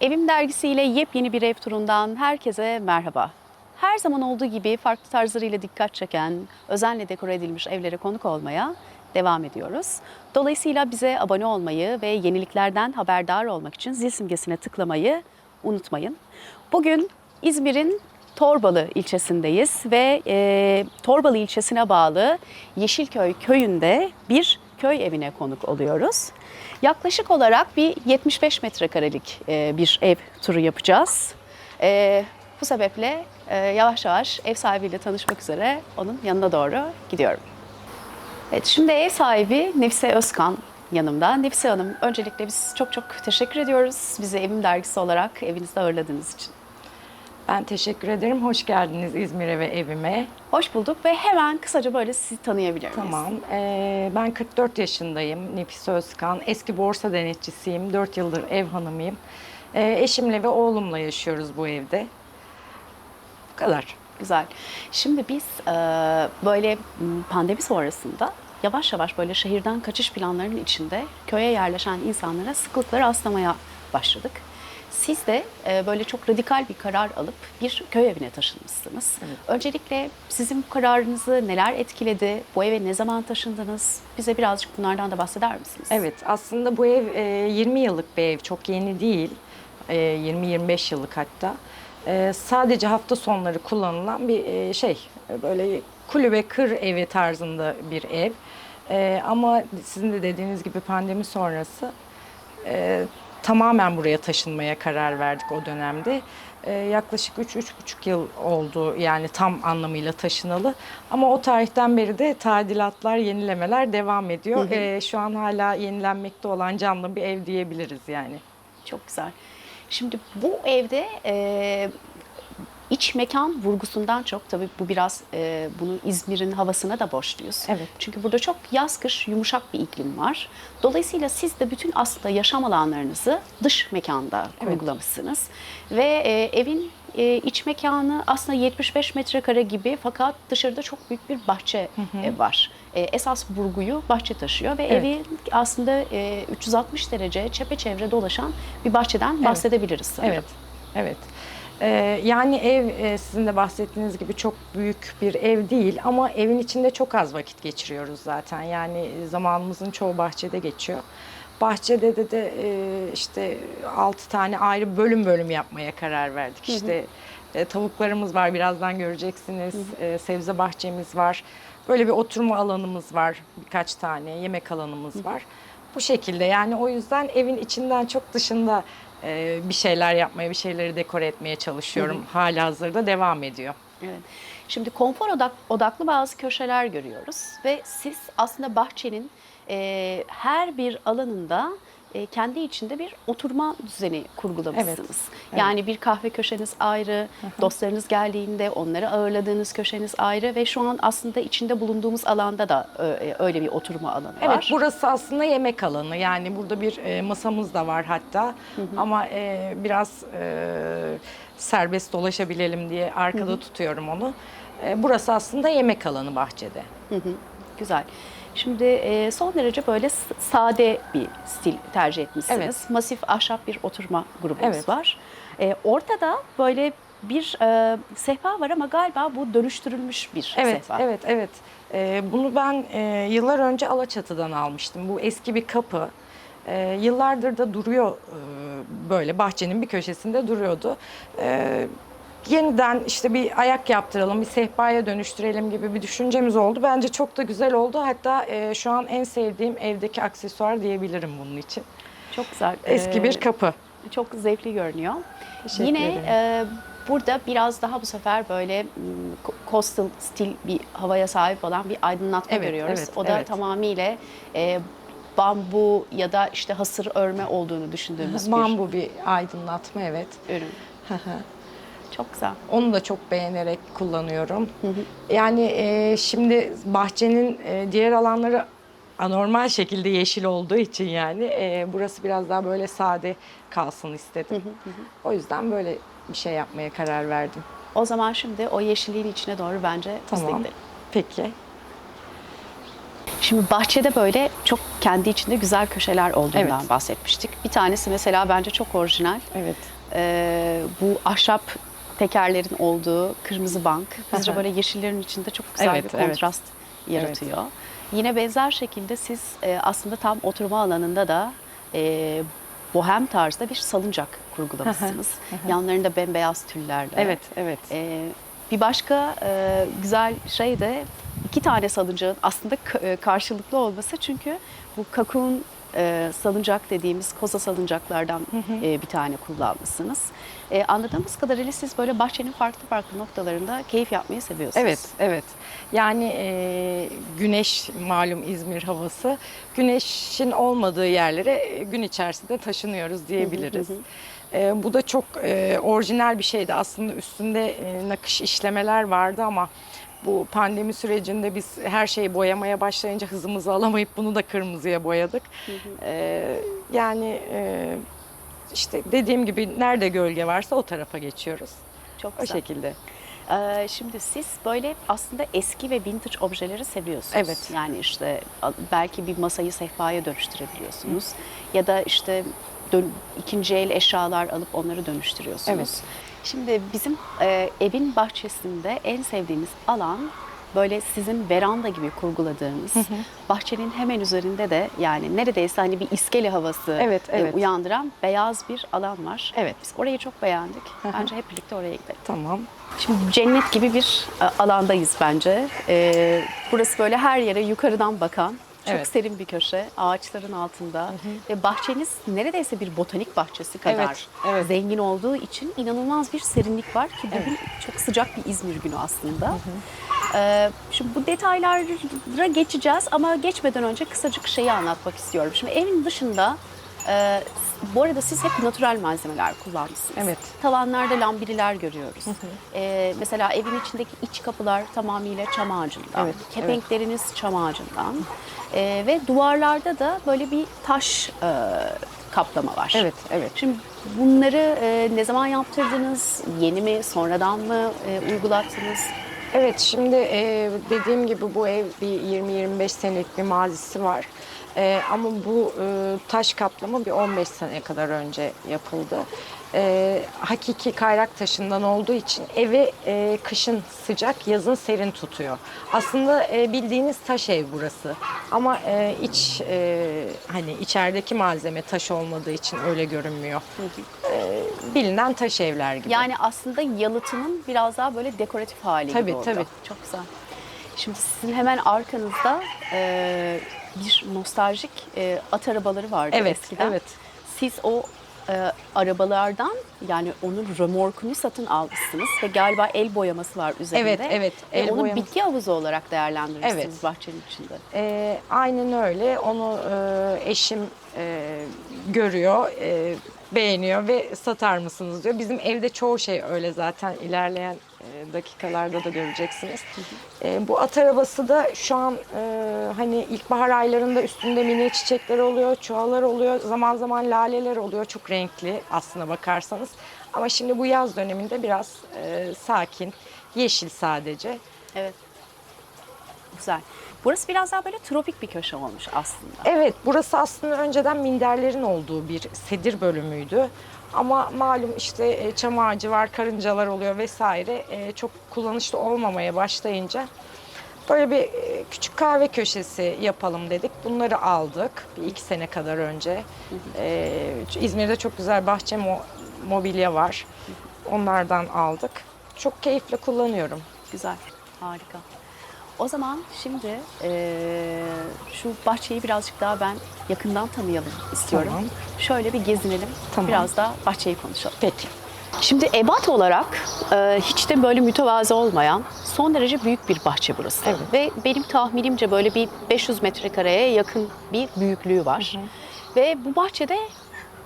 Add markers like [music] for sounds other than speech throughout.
Evim dergisiyle yepyeni bir ev turundan herkese merhaba. Her zaman olduğu gibi farklı tarzlarıyla dikkat çeken, özenle dekore edilmiş evlere konuk olmaya devam ediyoruz. Dolayısıyla bize abone olmayı ve yeniliklerden haberdar olmak için zil simgesine tıklamayı unutmayın. Bugün İzmir'in Torbalı ilçesindeyiz ve e, Torbalı ilçesine bağlı Yeşilköy köyünde bir köy evine konuk oluyoruz. Yaklaşık olarak bir 75 metrekarelik e, bir ev turu yapacağız. E, bu sebeple e, yavaş yavaş ev sahibiyle tanışmak üzere onun yanına doğru gidiyorum. Evet, şimdi ev sahibi Nefise Özkan yanımda. Nefise Hanım, öncelikle biz çok çok teşekkür ediyoruz bizi Evim Dergisi olarak evinizde ağırladığınız için. Ben teşekkür ederim. Hoş geldiniz İzmir'e ve evime. Hoş bulduk ve hemen kısaca böyle sizi tanıyabilir miyiz? Tamam. Ee, ben 44 yaşındayım. Nefis Özkan. Eski borsa denetçisiyim. 4 yıldır ev hanımıyım. Ee, eşimle ve oğlumla yaşıyoruz bu evde. Bu kadar. Güzel. Şimdi biz e, böyle pandemi sonrasında yavaş yavaş böyle şehirden kaçış planlarının içinde köye yerleşen insanlara sıklıkla rastlamaya başladık. Siz de e, böyle çok radikal bir karar alıp bir köy evine taşınmışsınız. Öncelikle sizin bu kararınızı neler etkiledi? Bu eve ne zaman taşındınız? Bize birazcık bunlardan da bahseder misiniz? Evet aslında bu ev e, 20 yıllık bir ev. Çok yeni değil. E, 20-25 yıllık hatta. E, sadece hafta sonları kullanılan bir e, şey. Böyle kulübe kır evi tarzında bir ev. E, ama sizin de dediğiniz gibi pandemi sonrası e, tamamen buraya taşınmaya karar verdik o dönemde. E, yaklaşık 3-3,5 yıl oldu yani tam anlamıyla taşınalı. Ama o tarihten beri de tadilatlar, yenilemeler devam ediyor. E, şu an hala yenilenmekte olan canlı bir ev diyebiliriz yani. Çok güzel. Şimdi bu evde e, iç mekan vurgusundan çok tabii bu biraz e, bunu İzmir'in havasına da borçluyuz. Evet. Çünkü burada çok yaz kış yumuşak bir iklim var. Dolayısıyla siz de bütün aslında yaşam alanlarınızı dış mekanda Evet. kurgulamışsınız. Ve e, evin e, iç mekanı aslında 75 metrekare gibi fakat dışarıda çok büyük bir bahçe e, var. E, esas vurguyu bahçe taşıyor ve Evet. evi aslında e, 360 derece çepeçevre dolaşan bir bahçeden bahsedebiliriz sanırım. Evet, evet. Ee, yani ev e, sizin de bahsettiğiniz gibi çok büyük bir ev değil ama evin içinde çok az vakit geçiriyoruz zaten. Yani zamanımızın çoğu bahçede geçiyor. Bahçede de, de e, işte 6 tane ayrı bölüm bölüm yapmaya karar verdik. İşte e, tavuklarımız var birazdan göreceksiniz. E, sebze bahçemiz var. Böyle bir oturma alanımız var birkaç tane. Yemek alanımız var. Bu şekilde yani o yüzden evin içinden çok dışında e, bir şeyler yapmaya, bir şeyleri dekore etmeye çalışıyorum. Hala hazırda devam ediyor. Evet. Şimdi konfor odak, odaklı bazı köşeler görüyoruz ve siz aslında bahçenin e, her bir alanında e, kendi içinde bir oturma düzeni kurgulamışsınız. Evet, evet. Yani bir kahve köşeniz ayrı, dostlarınız geldiğinde onları ağırladığınız köşeniz ayrı ve şu an aslında içinde bulunduğumuz alanda da e, öyle bir oturma alanı Evet, var. burası aslında yemek alanı. Yani burada bir e, masamız da var hatta. Ama e, biraz e, serbest dolaşabilelim diye arkada tutuyorum onu. E, burası aslında yemek alanı bahçede. Hı hı, Güzel. Şimdi e, son derece böyle sade bir stil tercih etmişsiniz. Evet. Masif ahşap bir oturma grubumuz Evet. var. E, ortada böyle bir e, sehpa var ama galiba bu dönüştürülmüş bir Evet, sehpa. evet, evet. Ee, bunu ben e, yıllar önce Alaçatı'dan almıştım. Bu eski bir kapı. Yıllardır da duruyor e, böyle bahçenin bir köşesinde duruyordu. Ee, yeniden işte bir ayak yaptıralım, bir sehpaya dönüştürelim gibi bir düşüncemiz oldu. Bence çok da güzel oldu. Hatta e, şu an en sevdiğim evdeki aksesuar diyebilirim bunun için. Çok güzel. Eski E, bir kapı. Çok zevkli görünüyor. Teşekkür Yine ederim. e, burada biraz daha bu sefer böyle coastal stil bir havaya sahip olan bir aydınlatma Evet, görüyoruz. evet, o da evet. tamamıyla e, bambu ya da işte hasır örme olduğunu düşündüğümüz bir Bambu bir aydınlatma evet. ürün. Çok güzel. Onu da çok beğenerek kullanıyorum. Yani e, şimdi bahçenin e, diğer alanları anormal şekilde yeşil olduğu için yani e, burası biraz daha böyle sade kalsın istedim. O yüzden böyle bir şey yapmaya karar verdim. O zaman şimdi o yeşilliğin içine doğru bence biz de Tamam. gidelim. Peki. Şimdi bahçede böyle çok kendi içinde güzel köşeler olduğundan Evet. bahsetmiştik. Bir tanesi mesela bence çok orijinal. Evet. e, bu ahşap tekerlerin olduğu kırmızı bank. Bizce böyle yeşillerin içinde çok güzel Evet, bir evet. kontrast yaratıyor. Yine benzer şekilde siz e, aslında tam oturma alanında da e, bohem tarzda bir salıncak kurgulamışsınız. Yanlarında bembeyaz tüllerle. Evet, evet. Ee, bir başka e, güzel şey de iki tane salıncağın aslında e, karşılıklı olması çünkü bu kakun e, salıncak dediğimiz koza salıncaklardan e, bir tane kullanmışsınız. E, anladığımız kadarıyla siz böyle bahçenin farklı farklı noktalarında keyif yapmayı seviyorsunuz. Evet, evet. Yani e, güneş malum İzmir havası. Güneşin olmadığı yerlere e, gün içerisinde taşınıyoruz diyebiliriz. E, bu da çok e, orijinal bir şeydi. Aslında üstünde e, nakış işlemeler vardı ama bu pandemi sürecinde biz her şeyi boyamaya başlayınca hızımızı alamayıp bunu da kırmızıya boyadık. E, yani e, işte dediğim gibi nerede gölge varsa o tarafa geçiyoruz. Çok O güzel. şekilde. Ee, şimdi siz böyle aslında eski ve vintage objeleri seviyorsunuz. Evet. Yani işte belki bir masayı sehpaya dönüştürebiliyorsunuz. Ya da işte dön- ikinci el eşyalar alıp onları dönüştürüyorsunuz. Evet. Şimdi bizim e, evin bahçesinde en sevdiğimiz alan böyle sizin veranda gibi kurguladığınız bahçenin hemen üzerinde de yani neredeyse hani bir iskele havası Evet, e, evet. uyandıran beyaz bir alan var. Evet. Biz orayı çok beğendik. hı. Bence hep birlikte oraya gidelim. Tamam. Şimdi cennet gibi bir e, alandayız bence. Ee, burası böyle her yere yukarıdan bakan, çok Evet. serin bir köşe, ağaçların altında ve bahçeniz neredeyse bir botanik bahçesi kadar Evet, evet. zengin olduğu için inanılmaz bir serinlik var ki bugün çok sıcak bir İzmir günü aslında. Ee, şimdi bu detaylara geçeceğiz ama geçmeden önce kısacık şeyi anlatmak istiyorum. Şimdi evin dışında e, bu arada siz hep natürel malzemeler kullanmışsınız. Evet. Tavanlarda lambiriler görüyoruz. Ee, mesela evin içindeki iç kapılar tamamıyla çam ağacından. Evet, Kepenkleriniz çam ağacından. Ee, ve duvarlarda da böyle bir taş e, kaplama var. Evet, evet. Şimdi bunları e, ne zaman yaptırdınız? Yeni mi, sonradan mı e, uygulattınız? Evet şimdi e, dediğim gibi bu ev bir 20-25 senelik bir mazisi var. E, ama bu e, taş kaplama bir 15 sene kadar önce yapıldı. E, hakiki kayrak taşından olduğu için evi e, kışın sıcak, yazın serin tutuyor. Aslında e, bildiğiniz taş ev burası. Ama e, iç e, hani içerideki malzeme taş olmadığı için öyle görünmüyor. E, bilinen taş evler gibi. Yani aslında yalıtımın biraz daha böyle dekoratif hali Tabii, gibi oldu. tabii. Çok güzel. Şimdi sizin hemen arkanızda e, bir nostaljik e, at arabaları vardı Evet, eskiden. evet. Siz o e, arabalardan yani onun römorkunu satın almışsınız ve galiba el boyaması var üzerinde. Evet, evet, Ve el onu boyaması. bitki havuzu olarak değerlendirmişsiniz Evet. bahçenin içinde. Ee, aynen öyle. Onu e, eşim e, görüyor, e, beğeniyor ve satar mısınız diyor. Bizim evde çoğu şey öyle zaten ilerleyen e, dakikalarda da göreceksiniz. E, bu at arabası da şu an e, hani ilkbahar aylarında üstünde mini çiçekler oluyor, çuhalar oluyor, zaman zaman laleler oluyor. Çok renkli aslına bakarsanız. Ama şimdi bu yaz döneminde biraz e, sakin, yeşil sadece. Evet. Güzel. Burası biraz daha böyle tropik bir köşe olmuş aslında. Evet, burası aslında önceden minderlerin olduğu bir sedir bölümüydü. Ama malum işte e, çam ağacı var, karıncalar oluyor vesaire. E, Çok kullanışlı olmamaya başlayınca böyle bir e, küçük kahve köşesi yapalım dedik. Bunları aldık bir iki sene kadar önce. İzmir'de çok güzel bahçe mo- mobilya var. Onlardan aldık. Çok keyifle kullanıyorum. Güzel, harika. O zaman şimdi eee, şu bahçeyi birazcık daha ben yakından tanıyalım istiyorum. Tamam. Şöyle bir gezinelim, Tamam. biraz da bahçeyi konuşalım. Peki. Şimdi ebat olarak e, hiç de böyle mütevazı olmayan son derece büyük bir bahçe burası. Evet. Ve benim tahminimce böyle bir 500 metrekareye yakın bir büyüklüğü var. Ve bu bahçede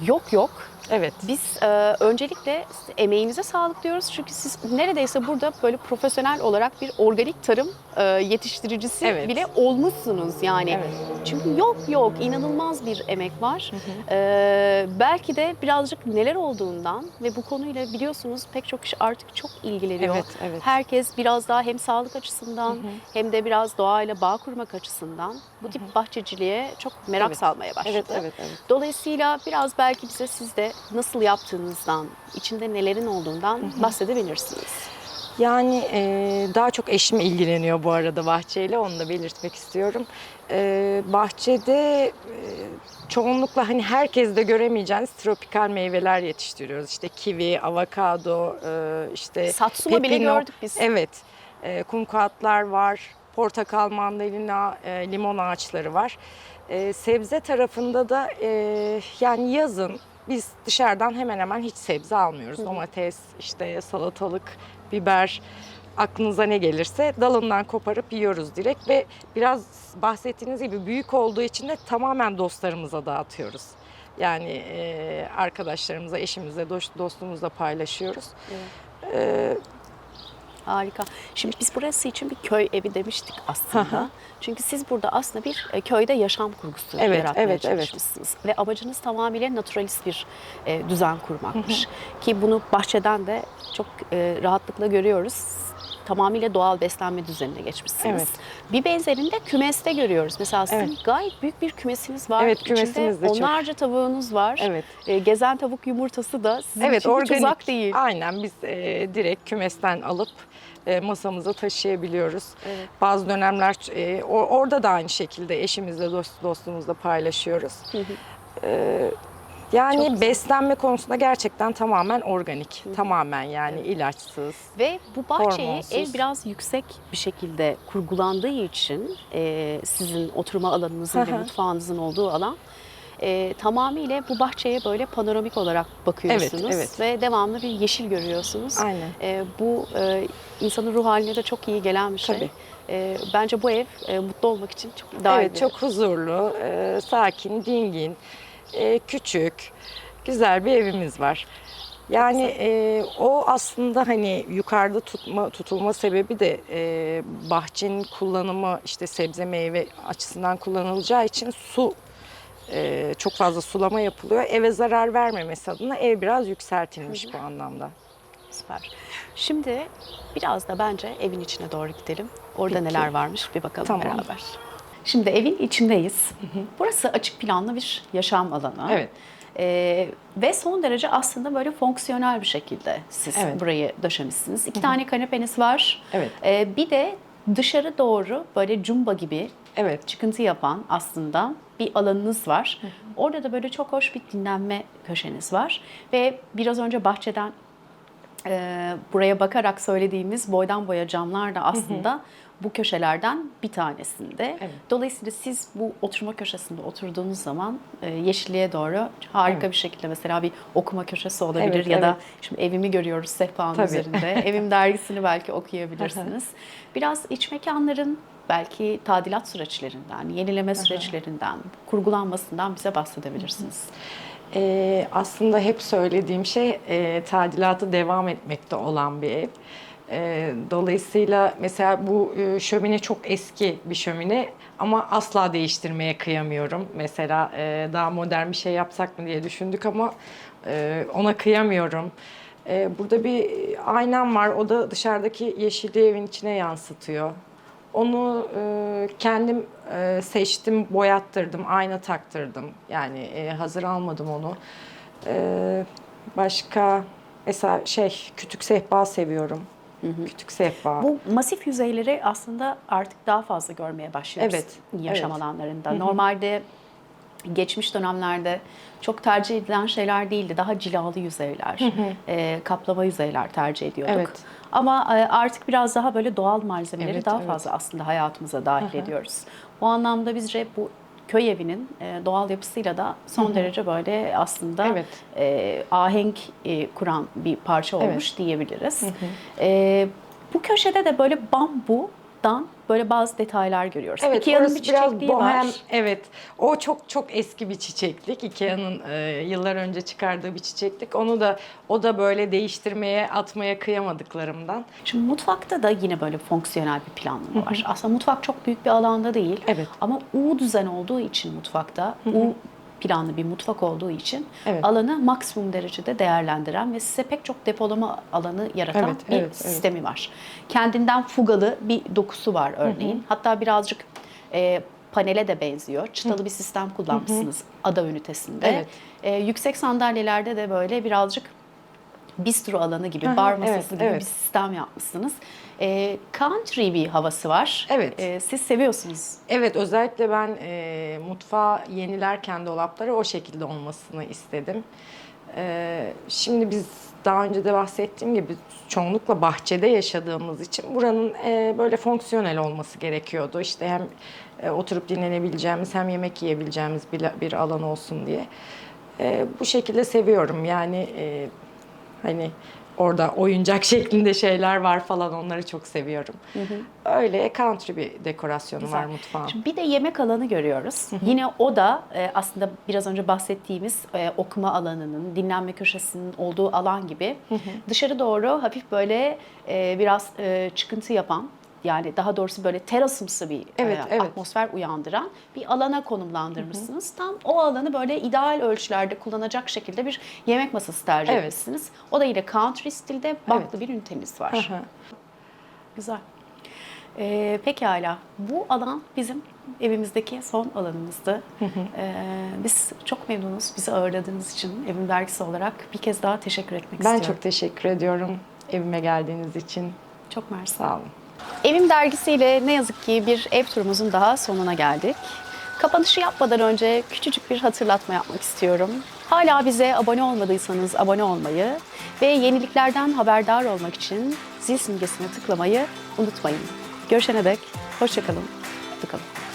yok yok Evet. biz e, öncelikle emeğinize sağlık diyoruz çünkü siz neredeyse burada böyle profesyonel olarak bir organik tarım e, yetiştiricisi Evet. bile olmuşsunuz yani. Evet. Çünkü yok yok inanılmaz bir emek var. E, belki de birazcık neler olduğundan ve bu konuyla biliyorsunuz pek çok kişi artık çok ilgileniyor. Evet, evet. Herkes biraz daha hem sağlık açısından hem de biraz doğayla bağ kurmak açısından bu tip bahçeciliğe çok merak Evet. salmaya başladı. Evet, evet, evet. Dolayısıyla biraz belki bize siz de nasıl yaptığınızdan, içinde nelerin olduğundan bahsedebilirsiniz. Yani e, daha çok eşim ilgileniyor bu arada bahçeyle onu da belirtmek istiyorum. E, bahçede e, çoğunlukla hani herkes de göremeyeceğiniz tropikal meyveler yetiştiriyoruz. İşte kivi, avokado, e, işte Satsuma bile pepino. gördük biz. Evet, e, kumkuatlar var, portakal, mandalina, e, limon ağaçları var. E, sebze tarafında da e, yani yazın biz dışarıdan hemen hemen hiç sebze almıyoruz. Domates, işte salatalık, biber, aklınıza ne gelirse dalından koparıp yiyoruz direkt ve biraz bahsettiğiniz gibi büyük olduğu için de tamamen dostlarımıza dağıtıyoruz. Yani e, arkadaşlarımıza, eşimize, dost, dostumuzla paylaşıyoruz. E, Harika. Şimdi biz burası için bir köy evi demiştik aslında. Çünkü siz burada aslında bir e, köyde yaşam kurgusu Evet, yaratmaya evet, evet. çalışmışsınız. Ve amacınız tamamıyla naturalist bir e, düzen kurmakmış. Ki bunu bahçeden de çok e, rahatlıkla görüyoruz. Tamamıyla doğal beslenme düzenine geçmişsiniz. Evet. Bir benzerini de kümeste görüyoruz. Mesela sizin Evet. gayet büyük bir kümesiniz var. Evet, İçinde kümesimiz de çok. onlarca tavuğunuz var. Evet. E, gezen tavuk yumurtası da sizin Evet için hiç organik. uzak değil. Aynen biz e, direkt kümesten alıp e, masamıza taşıyabiliyoruz. Evet. Bazı dönemler e, orada da aynı şekilde eşimizle dost, dostumuzla paylaşıyoruz. E, Çok yani beslenme konusunda gerçekten tamamen organik. Tamamen yani ilaçsız. Ve bu bahçeyi Hormonsuz. ev biraz yüksek bir şekilde kurgulandığı için e, sizin oturma alanınızın ve Hı hı. mutfağınızın olduğu alan e, tamamıyla bu bahçeye böyle panoramik olarak bakıyorsunuz Evet, evet. ve devamlı bir yeşil görüyorsunuz. Aynen. E, bu e, insanın ruh haline de çok iyi gelen bir şey. Tabii. E, bence bu ev e, mutlu olmak için çok ideal. Evet çok huzurlu, e, sakin, dingin, e, küçük, güzel bir evimiz var. Yani e, o aslında hani yukarıda tutma tutulma sebebi de e, bahçenin kullanımı işte sebze meyve açısından kullanılacağı için su e, çok fazla sulama yapılıyor. Eve zarar vermemesi adına ev biraz yükseltilmiş bu anlamda. Süper. Şimdi biraz da bence evin içine doğru gidelim. Orada Peki. neler varmış bir bakalım Tamam. beraber. Şimdi evin içindeyiz. Burası açık planlı bir yaşam alanı. Evet. Ee, ve son derece aslında böyle fonksiyonel bir şekilde siz Evet. burayı döşemişsiniz. İki tane kanepeniz var. Evet. Ee, bir de dışarı doğru böyle cumba gibi Evet. çıkıntı yapan aslında bir alanınız var. Orada da böyle çok hoş bir dinlenme köşeniz var. Ve biraz önce bahçeden e, buraya bakarak söylediğimiz boydan boya camlar da aslında bu köşelerden bir tanesinde. Evet. Dolayısıyla siz bu oturma köşesinde oturduğunuz zaman e, yeşilliğe doğru harika Evet. bir şekilde mesela bir okuma köşesi olabilir Evet, ya da evet. şimdi evimi görüyoruz sehpanın Tabii. üzerinde. [laughs] Evim dergisini belki okuyabilirsiniz. Biraz iç mekanların belki tadilat süreçlerinden, yenileme süreçlerinden, kurgulanmasından bize bahsedebilirsiniz. Ee, aslında hep söylediğim şey e, tadilatı devam etmekte olan bir ev. Ee, dolayısıyla mesela bu e, şömine çok eski bir şömine ama asla değiştirmeye kıyamıyorum. Mesela e, daha modern bir şey yapsak mı diye düşündük ama e, ona kıyamıyorum. E, burada bir aynam var. O da dışarıdaki yeşilliği evin içine yansıtıyor. Onu e, kendim e, seçtim, boyattırdım, ayna taktırdım. Yani e, hazır almadım onu. E, başka mesela şey kütük sehpa seviyorum. Kütük sehpa. Bu masif yüzeyleri aslında artık daha fazla görmeye başlıyoruz Evet, yaşam evet. alanlarında. Normalde geçmiş dönemlerde çok tercih edilen şeyler değildi. Daha cilalı yüzeyler, e, kaplama yüzeyler tercih ediyorduk. Evet. Ama e, artık biraz daha böyle doğal malzemeleri Evet, daha evet. fazla aslında hayatımıza dahil ediyoruz. Bu anlamda bizce bu köy evinin e, doğal yapısıyla da son derece böyle aslında Evet. e, ahenk e, kuran bir parça Evet. olmuş diyebiliriz. E, bu köşede de böyle bambudan böyle bazı detaylar görüyoruz. Evet, Ikea'nın bir biraz çiçekliği bohem. var. Evet, o çok çok eski bir çiçeklik. Ikea'nın e, yıllar önce çıkardığı bir çiçeklik. Onu da o da böyle değiştirmeye, atmaya kıyamadıklarımdan. Şimdi mutfakta da yine böyle fonksiyonel bir planlama var. Aslında mutfak çok büyük bir alanda değil. Evet. Ama U düzen olduğu için mutfakta, U planlı bir mutfak olduğu için Evet. alanı maksimum derecede değerlendiren ve size pek çok depolama alanı yaratan Evet, bir evet, evet. sistemi var. Kendinden fugalı bir dokusu var örneğin. Hatta birazcık e, panele de benziyor. Çıtalı bir sistem kullanmışsınız ada ünitesinde. Evet. Ee, yüksek sandalyelerde de böyle birazcık bistro alanı gibi, bar evet, masası gibi evet. bir sistem yapmışsınız. Ee, country bir havası var. Evet. Ee, siz seviyorsunuz. Evet özellikle ben e, mutfağı yenilerken dolapları o şekilde olmasını istedim. E, şimdi biz daha önce de bahsettiğim gibi çoğunlukla bahçede yaşadığımız için buranın e, böyle fonksiyonel olması gerekiyordu. İşte hem e, oturup dinlenebileceğimiz hem yemek yiyebileceğimiz bir, bir alan olsun diye. E, bu şekilde seviyorum yani e, hani orada oyuncak [laughs] şeklinde şeyler var falan onları çok seviyorum. Öyle country bir dekorasyonu var Güzel. mutfağın. Şimdi bir de yemek alanı görüyoruz. Yine o da e, aslında biraz önce bahsettiğimiz e, okuma alanının, dinlenme köşesinin olduğu alan gibi dışarı doğru hafif böyle e, biraz e, çıkıntı yapan yani daha doğrusu böyle terasımsı bir Evet, e, evet. atmosfer uyandıran bir alana konumlandırmışsınız. Tam o alanı böyle ideal ölçülerde kullanacak şekilde bir yemek masası tercih Evet. etmişsiniz. O da yine country stilde baklı bir ünitemiz var. Hı hı. Güzel. Ee, pekala. Bu alan bizim evimizdeki son alanımızdı. Ee, biz çok memnunuz bizi ağırladığınız için Evim Dergisi olarak bir kez daha teşekkür etmek Ben istiyorum. çok teşekkür ediyorum evime geldiğiniz için. çok mersi. Sağ olun. Evim dergisiyle ne yazık ki bir ev turumuzun daha sonuna geldik. Kapanışı yapmadan önce küçücük bir hatırlatma yapmak istiyorum. Hala bize abone olmadıysanız abone olmayı ve yeniliklerden haberdar olmak için zil simgesine tıklamayı unutmayın. Görüşene dek hoşçakalın, mutlu.